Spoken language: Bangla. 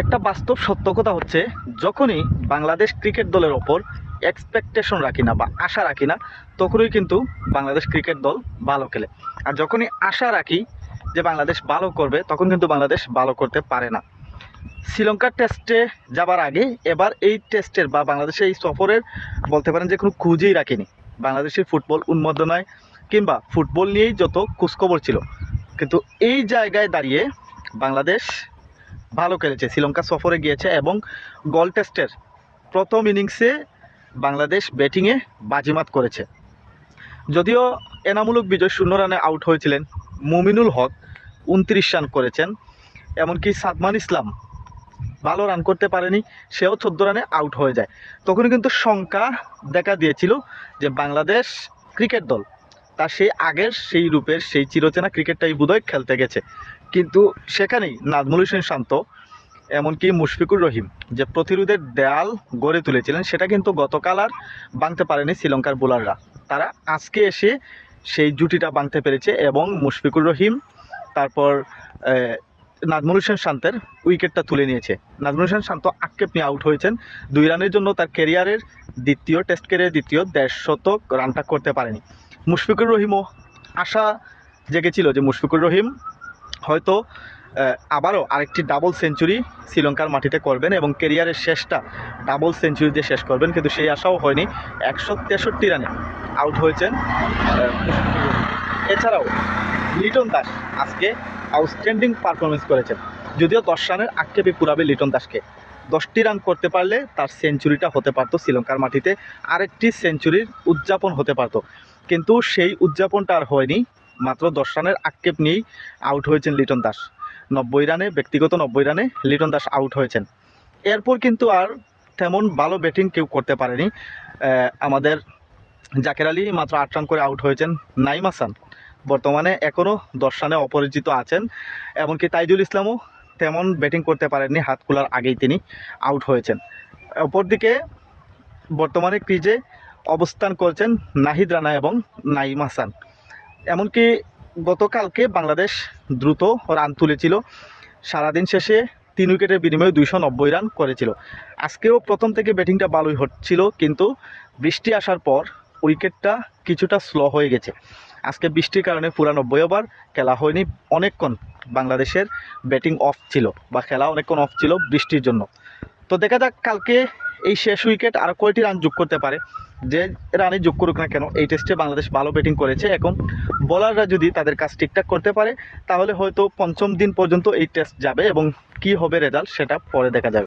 একটা বাস্তব সত্য কথা হচ্ছে, যখনই বাংলাদেশ ক্রিকেট দলের ওপর এক্সপেকটেশন রাখি না বা আশা রাখি না, তখনই কিন্তু বাংলাদেশ ক্রিকেট দল ভালো খেলে। আর যখনই আশা রাখি যে বাংলাদেশ ভালো করবে, তখন কিন্তু বাংলাদেশ ভালো করতে পারে না। শ্রীলঙ্কার টেস্টে যাবার আগে এবার এই টেস্টের বা বাংলাদেশের এই সফরের বলতে পারেন যে কোনো খুঁজেই রাখিনি। বাংলাদেশের ফুটবল উন্মোদনায় কিংবা ফুটবল নিয়েই যত খোঁজখবর ছিল, কিন্তু এই জায়গায় দাঁড়িয়ে বাংলাদেশ ভালো খেলেছে। শ্রীলঙ্কা সফরে গিয়েছে এবং গল টেস্টের প্রথম ইনিংসে বাংলাদেশ ব্যাটিংয়ে বাজিমাত করেছে। যদিও এনামূলক বিজয় শূন্য রানে আউট হয়েছিলেন, মুমিনুল হক উনত্রিশ রান করেছেন, এমনকি সাদমান ইসলাম ভালো রান করতে পারেনি, সেও চোদ্দ রানে আউট হয়ে যায়। তখন কিন্তু শঙ্কা দেখা দিয়েছিল যে বাংলাদেশ ক্রিকেট দল তার সেই আগের সেই রূপের সেই চিরচেনা ক্রিকেটটাই বোধহয় খেলতে গেছে। কিন্তু সেখানেই নাজমুল হোসেন শান্ত, এমনকি মুশফিকুর রহিম যে প্রতিরোধের দেয়াল গড়ে তুলেছিলেন, সেটা কিন্তু গতকাল আর ভাঙতে পারেনি শ্রীলঙ্কার বোলাররা। তারা আজকে এসে সেই জুটিটা ভাঙতে পেরেছে এবং মুশফিকুর রহিম তারপর নাজমুল হোসেন শান্তের উইকেটটা তুলে নিয়েছে। নাজমুল হোসেন শান্ত আক্ষেপ নিয়ে আউট হয়েছেন। দুই রানের জন্য তার ক্যারিয়ারের দ্বিতীয় টেস্ট ক্যারিয়ার দ্বিতীয় দেড় শতক রানটা করতে পারেনি। মুশফিকুর রহিমও আশা জেগেছিল যে মুশফিকুর রহিম হয়তো আবারও আরেকটি ডাবল সেঞ্চুরি শ্রীলঙ্কার মাটিতে করবেন এবং কেরিয়ারের শেষটা ডাবল সেঞ্চুরি দিয়ে শেষ করবেন, কিন্তু সেই আশাও হয়নি। একশো তেষট্টি রানে আউট হয়েছেন। এছাড়াও লিটন দাস আজকে আউটস্ট্যান্ডিং পারফরমেন্স করেছেন। যদিও দশ রানের আক্ষেপে পুরাবে লিটন দাসকে। দশটি রান করতে পারলে তার সেঞ্চুরিটা হতে পারতো শ্রীলঙ্কার মাটিতে। আরেকটি সেঞ্চুরির উদযাপন হতে পারতো। কিন্তু সেই উদযাপনটা আর হয়নি। মাত্র দশ রানের আক্ষেপ নিয়েই আউট হয়েছেন লিটন দাস। নব্বই রানে, ব্যক্তিগত নব্বই রানে লিটন দাস আউট হয়েছেন। এরপর কিন্তু আর তেমন ভালো ব্যাটিং কেউ করতে পারেনি। আমাদের জাকের আলী মাত্র আট রান করে আউট হয়েছেন নাইম হাসান। বর্তমানে এখনও দশ রানে অপরিচিত আছেন। এমনকি তাইজুল ইসলামও তেমন ব্যাটিং করতে পারেননি, হাত খোলার আগেই তিনি আউট হয়েছেন। অপরদিকে বর্তমানে ক্রিজে অবস্থান করছেন নাহিদ রানা এবং নাইম হাসান। এমনকি গতকালকে বাংলাদেশ দ্রুত রান তুলেছিল। সারাদিন শেষে তিন উইকেটের বিনিময়ে দুইশো নব্বই রান করেছিল। আজকেও প্রথম থেকে ব্যাটিংটা ভালোই হচ্ছিল, কিন্তু বৃষ্টি আসার পর উইকেটটা কিছুটা স্লো হয়ে গেছে। আজকে বৃষ্টির কারণে পুরা নব্বই ওভার খেলা হয়নি, অনেকক্ষণ বাংলাদেশের ব্যাটিং অফ ছিল বা খেলা অনেকক্ষণ অফ ছিল বৃষ্টির জন্য। তো দেখা যাক কালকে এই শেষ উইকেট আর কয়টি রান যোগ করতে পারে? যে রানে যোগ করুক না কেন, এই টেস্টে বাংলাদেশ ভালো ব্যাটিং করেছে। এখন বোলাররা যদি তাদের কাজ ঠিকঠাক করতে পারে, তাহলে হয়তো পঞ্চম দিন পর্যন্ত এই টেস্ট যাবে এবং কি হবে রেজাল্ট সেটা পরে দেখা যাবে।